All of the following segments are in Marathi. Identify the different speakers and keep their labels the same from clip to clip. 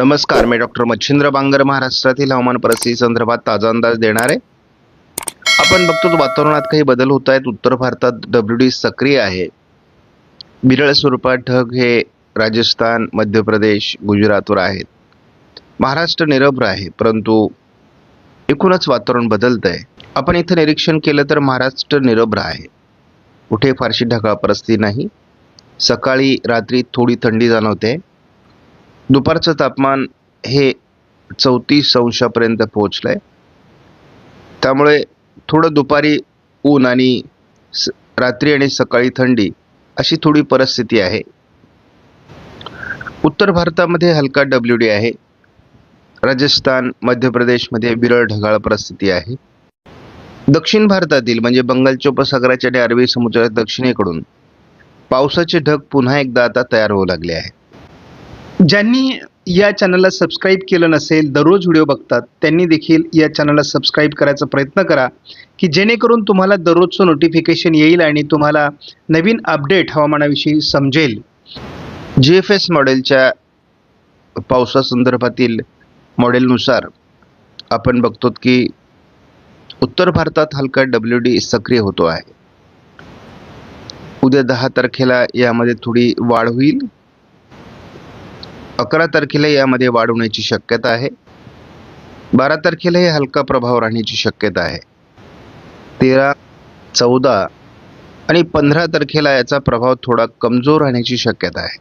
Speaker 1: नमस्कार मी डॉक्टर मच्छिंद्र बांगर महाराष्ट्रातील हवामान परिस्थिती संदर्भात ताजा अंदाज देणार आहे. आपण बघतो वातावरणात काही बदल होत आहेत. उत्तर भारतात डब्ल्यू डी सक्रिय आहे. विरळ स्वरूपात ढग हे राजस्थान मध्य प्रदेश गुजरातवर आहेत. महाराष्ट्र निरभ्र आहे परंतु एकूणच वातावरण बदलत आहे. आपण इथं निरीक्षण केलं तर महाराष्ट्र निरभ्र आहे. कुठे फारशी ढगाळ परिस्थिती नाही. सकाळी रात्री थोडी थंडी जाणवते. दुपारचं तापमान हे चौतीस अंशापर्यंत पोहोचलं आहे त्यामुळे थोडं दुपारी ऊन आणि स रात्री आणि सकाळी थंडी अशी थोडी परिस्थिती आहे. उत्तर भारतामध्ये हलका डब्ल्यू डी आहे. राजस्थान मध्य प्रदेशमध्ये विरळ ढगाळ परिस्थिती आहे. दक्षिण भारतातील म्हणजे बंगालच्या उपसागराच्या आणि अरबी समुद्राच्या दक्षिणेकडून पावसाचे ढग पुन्हा एकदा आता तयार होऊ लागले आहे
Speaker 2: ज्यांनी या चॅनलला सबस्क्राईब केलं नसेल दररोज व्हिडिओ बघतात त्यांनी देखील या चॅनलला सबस्क्राईब करायचा प्रयत्न करा की जेणेकरून तुम्हाला दररोजचं नोटिफिकेशन येईल आणि तुम्हाला नवीन अपडेट हवामानाविषयी समजेल.
Speaker 1: जी एफ एस मॉडेलच्या पावसासंदर्भातील मॉडेलनुसार आपण बघतो की उत्तर भारतात हलका डब्ल्यू डी सक्रिय होतो आहे. उद्या दहा तारखेला यामध्ये थोडी वाढ होईल. अकरा तारखेला यामध्ये वाढ होण्याची शक्यता आहे. बारा तारखेला हे हलका प्रभाव राहण्याची शक्यता आहे. तेरा चौदा आणि पंधरा तारखेला याचा प्रभाव थोडा कमजोर राहण्याची शक्यता आहे.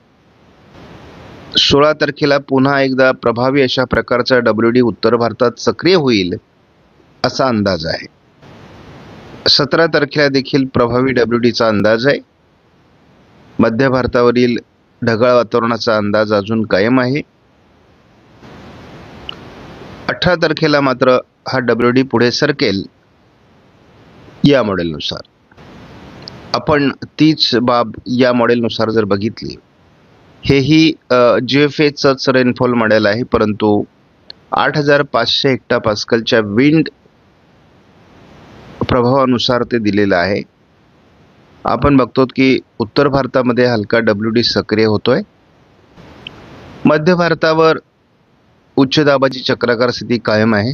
Speaker 1: सोळा तारखेला पुन्हा एकदा प्रभावी अशा प्रकारचा डब्ल्यू डी उत्तर भारतात सक्रिय होईल असा अंदाज आहे. सतरा तारखेला देखील प्रभावी डब्ल्यू डीचा अंदाज आहे. मध्य भारतावरील ढगाळ वातावरणाचा अंदाज अजून कायम आहे. अठरा तारखेला मात्र हा डब्ल्यू डी पुढे सरकेल या मॉडेलनुसार. आपण तीच बाब या मॉडेलनुसार जर बघितली हेही जी एफ एचंच रेनफॉल मॉडेल आहे परंतु आठ हजार पाचशे हेक्टा पास्कलच्या विंड प्रभावानुसार ते दिलेलं आहे. आपण बघतो की उत्तर भारतामध्ये हलका डब्ल्यू डी सक्रिय होतोय. मध्य भारतावर उच्च दाबाची चक्राकार स्थिती कायम आहे.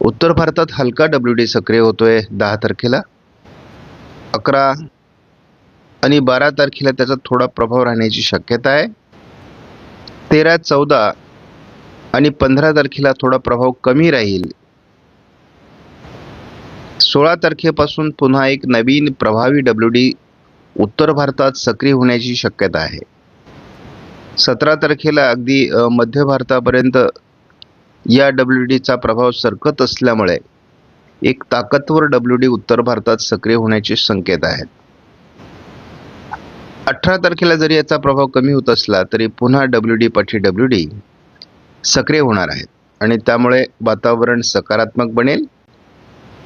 Speaker 1: उत्तर भारतात हलका डब्ल्यू डी सक्रिय होतोय दहा तारखेला. अकरा आणि बारा तारखेला त्याचा थोडा प्रभाव राहण्याची शक्यता आहे. तेरा चौदा आणि पंधरा तारखेला थोडा प्रभाव कमी राहील. सोळा तारखेपासून पुन्हा एक नवीन प्रभावी डब्ल्यू डी उत्तर भारतात सक्रिय होण्याची शक्यता आहे. सतरा तारखेला अगदी मध्य भारतापर्यंत या डब्ल्यू डीचा प्रभाव सरकत असल्यामुळे एक ताकदवर डब्ल्यू डी उत्तर भारतात सक्रिय होण्याचे संकेत आहेत. अठरा तारखेला जरी याचा प्रभाव कमी होत असला तरी पुन्हा डब्ल्यू डी पाठी डब्ल्यू डी सक्रिय होणार आहेत. आणि त्यामुळे वातावरण सकारात्मक बनेल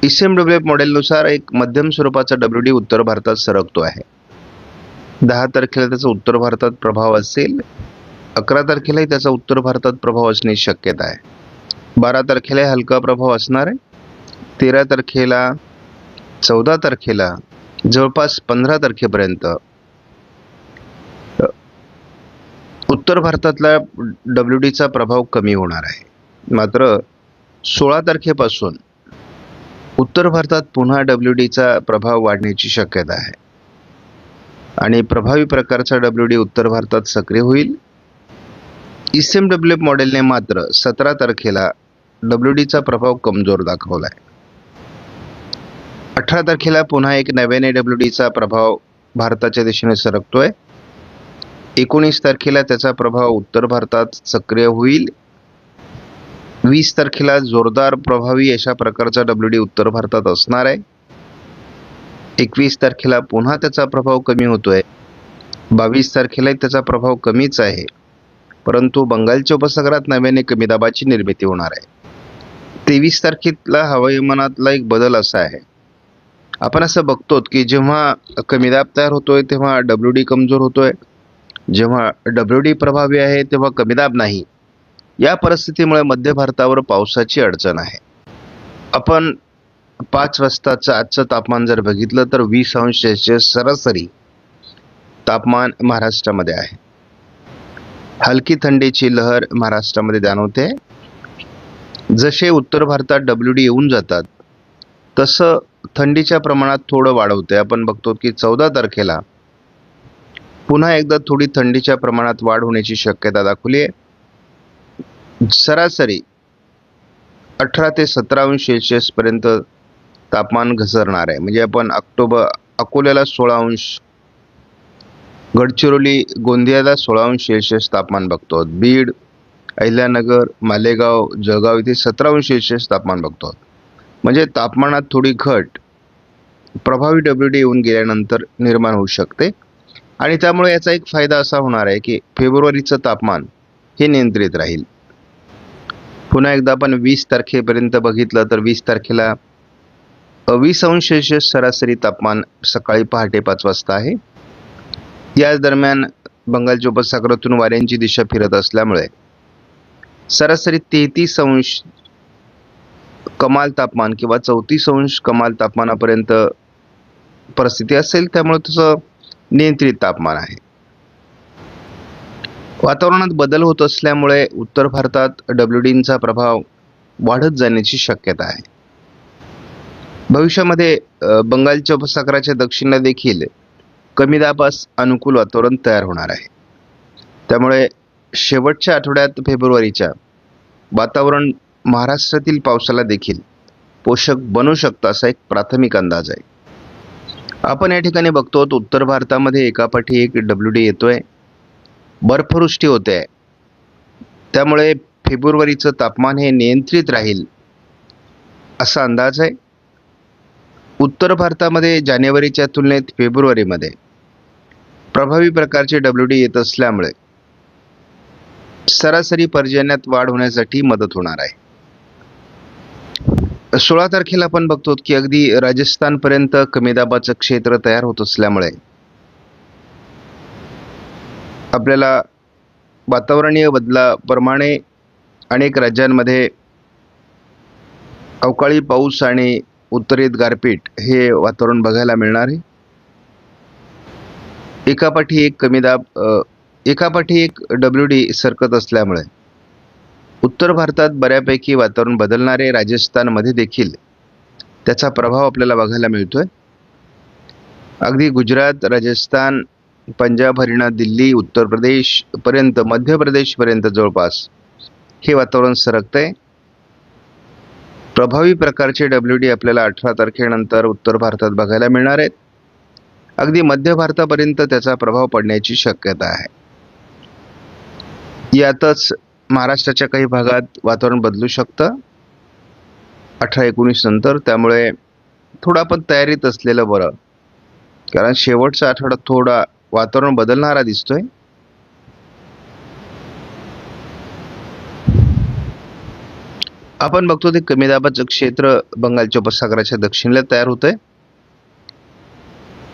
Speaker 1: एम डब्ल्यू एफ मॉडेलनुसार एक मध्यम स्वरूपाचा डब्ल्यू डी उत्तर भारतात सरकतो आहे. दहा तारखेला त्याचा उत्तर भारतात प्रभाव असेल अकरा तारखेलाही त्याचा उत्तर भारतात प्रभाव असण्याची शक्यता आहे. बारा तारखेला हलका प्रभाव असणार आहे. तेरा तारखेला चौदा तारखेला जवळपास पंधरा तारखेपर्यंत उत्तर भारतातला डब्ल्यू डीचा प्रभाव कमी होणार आहे. मात्र सोळा तारखेपासून उत्तर भारतात पुन्हा डब्ल्यू डीचा प्रभाव वाढण्याची शक्यता आहे. आणि प्रभावी प्रकारचा डब्ल्यू डी उत्तर भारतात सक्रिय होईल. एम डब्ल्यू एफ मॉडेलने मात्र सतरा तारखेला डब्ल्यू डीचा प्रभाव कमजोर दाखवला आहे अठरा तारखेला पुन्हा एक नव्याने डब्ल्यू डीचा प्रभाव भारताच्या दिशेने सरकतोय. एकोणीस तारखेला त्याचा प्रभाव उत्तर भारतात सक्रिय होईल. वीस तारखेला जोरदार प्रभावी अशा प्रकारचा डब्ल्यू डी उत्तर भारतात असणार आहे. एकवीस तारखेला पुन्हा त्याचा प्रभाव कमी होतो आहे बावीस तारखेलाही त्याचा प्रभाव कमीच आहे. परंतु बंगालच्या उपसागरात नव्याने कमी दाबाची निर्मिती होणार आहे. तेवीस तारखेला हवामानातला एक बदल असा आहे. आपण असं बघतो की जेव्हा कमी दाब तयार होतोय तेव्हा डब्ल्यू डी कमजोर होतोय. जेव्हा डब्ल्यू डी प्रभावी आहे तेव्हा कमी दाब नाही. या परिस्थितीमुळे मध्य भारतावर पावसाची अडचण आहे. आपण पाच वाजताचं आजचं तापमान जर बघितलं तर वीस अंश सेल्सिअस सरासरी तापमान महाराष्ट्रामध्ये आहे. हलकी थंडीची लहर महाराष्ट्रामध्ये जाणवते. जसे उत्तर भारतात डब्ल्यू डी येऊन जातात तसं थंडीच्या प्रमाणात थोडं वाढवते. आपण बघतो की चौदा तारखेला पुन्हा एकदा थोडी थंडीच्या प्रमाणात वाढ होण्याची शक्यता दाखवली आहे. सरासरी अठरा ते सतरा अंश सेल्शियसपर्यंत तापमान घसरणार आहे. म्हणजे आपण ऑक्टोबर अकोल्याला सोळा अंश गडचिरोली गोंदियाला सोळा अंश सेल्शियस तापमान बघतो बीड अहिल्यानगर मालेगाव जळगाव इथे सतरा अंश सेल्शियस तापमान बघतो म्हणजे तापमानात थोडी घट प्रभावी डब्ल्यू डी येऊन गेल्यानंतर निर्माण होऊ शकते. आणि त्यामुळे याचा एक फायदा असा होणार आहे की फेब्रुवारीचं तापमान हे नियंत्रित राहील. पुन्हा एकदा आपण वीस तारखेपर्यंत बघितलं तर वीस तारखेला वीस अंश सरासरी तापमान सकाळी पहाटे पाच वाजता आहे. याच दरम्यान बंगालच्या उपसागरातून वाऱ्यांची दिशा फिरत असल्यामुळे सरासरी तेहतीस अंश कमाल तापमान किंवा चौतीस अंश कमाल तापमानापर्यंत परिस्थिती असेल त्यामुळे तसं नियंत्रित तापमान आहे. वातावरणात बदल होत असल्यामुळे उत्तर भारतात डब्ल्यू डींचा प्रभाव वाढत जाण्याची शक्यता आहे. भविष्यामध्ये बंगालच्या उपसागराच्या दक्षिणेला देखील कमी दाबास अनुकूल वातावरण तयार होणार आहे. त्यामुळे शेवटच्या आठवड्यात फेब्रुवारीच्या वातावरण महाराष्ट्रातील पावसाला देखील पोषक बनू शकतं असा एक प्राथमिक अंदाज आहे. आपण या ठिकाणी बघतो उत्तर भारतामध्ये एकापाठी एक डब्ल्यू डी येतोय. बर्फवृष्टी होते. आहे त्यामुळे फेब्रुवारीचं तापमान हे नियंत्रित राहील असा अंदाज आहे. उत्तर भारतामध्ये जानेवारीच्या तुलनेत फेब्रुवारीमध्ये प्रभावी प्रकारचे डब्ल्यू डी येत असल्यामुळे सरासरी पर्जन्यात वाढ होण्यासाठी मदत होणार आहे. सोळा तारखेला आपण बघतो की अगदी राजस्थानपर्यंत कमी दाबाचं क्षेत्र तयार होत असल्यामुळे आपल्याला वातावरणीय बदलाप्रमाणे अनेक राज्यांमध्ये अवकाळी पाऊस आणि उत्तरेत गारपीट हे वातावरण बघायला मिळणार आहे. एकापाठी एक कमी दाब एकापाठी एक डब्ल्यू डी सरकत असल्यामुळे उत्तर भारतात बऱ्यापैकी वातावरण बदलणारे राजस्थानमध्ये देखील त्याचा प्रभाव आपल्याला बघायला मिळतो आहे अगदी गुजरात राजस्थान पंजाब हरियाणा दिल्ली उत्तर प्रदेश पर्यंत मध्य प्रदेशपर्यंत जवळपास हे वातावरण सरकतंय. प्रभावी प्रकारचे डब्ल्यू डी आपल्याला अठरा तारखेनंतर उत्तर भारतात बघायला मिळणार आहेत. अगदी मध्य भारतापर्यंत त्याचा प्रभाव पडण्याची शक्यता आहे. यातच महाराष्ट्राच्या काही भागात वातावरण बदलू शकतं. अठरा एकोणीस नंतर त्यामुळे थोडं आपण तयारीत असलेलं बरं. कारण शेवटचा आठवडा थोडा वातावरण बदलणारा दिसतोय. आपण बघतो ते कमी दाबाचं क्षेत्र बंगालच्या उपसागराच्या दक्षिणेला तयार होतंय.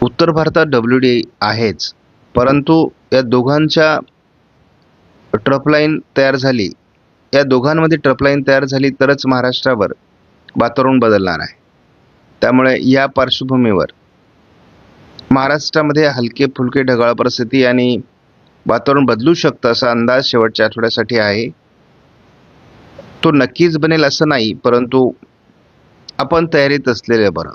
Speaker 1: उत्तर भारतात डब्ल्यू डी आहेच परंतु या दोघांच्या ट्रपलाईन तयार झाली. या दोघांमध्ये ट्रपलाईन तयार झाली तरच महाराष्ट्रावर वातावरण बदलणार आहे. त्यामुळे या पार्श्वभूमीवर महाराष्ट्रामध्ये हलके फुलके ढगाळ परिस्थिती आणि वातावरण बदलू शकतं असा अंदाज शेवटच्या आठवड्यासाठी आहे. तो नक्कीच बनेल असं नाही परंतु आपण तयारीत असलेलं बरं.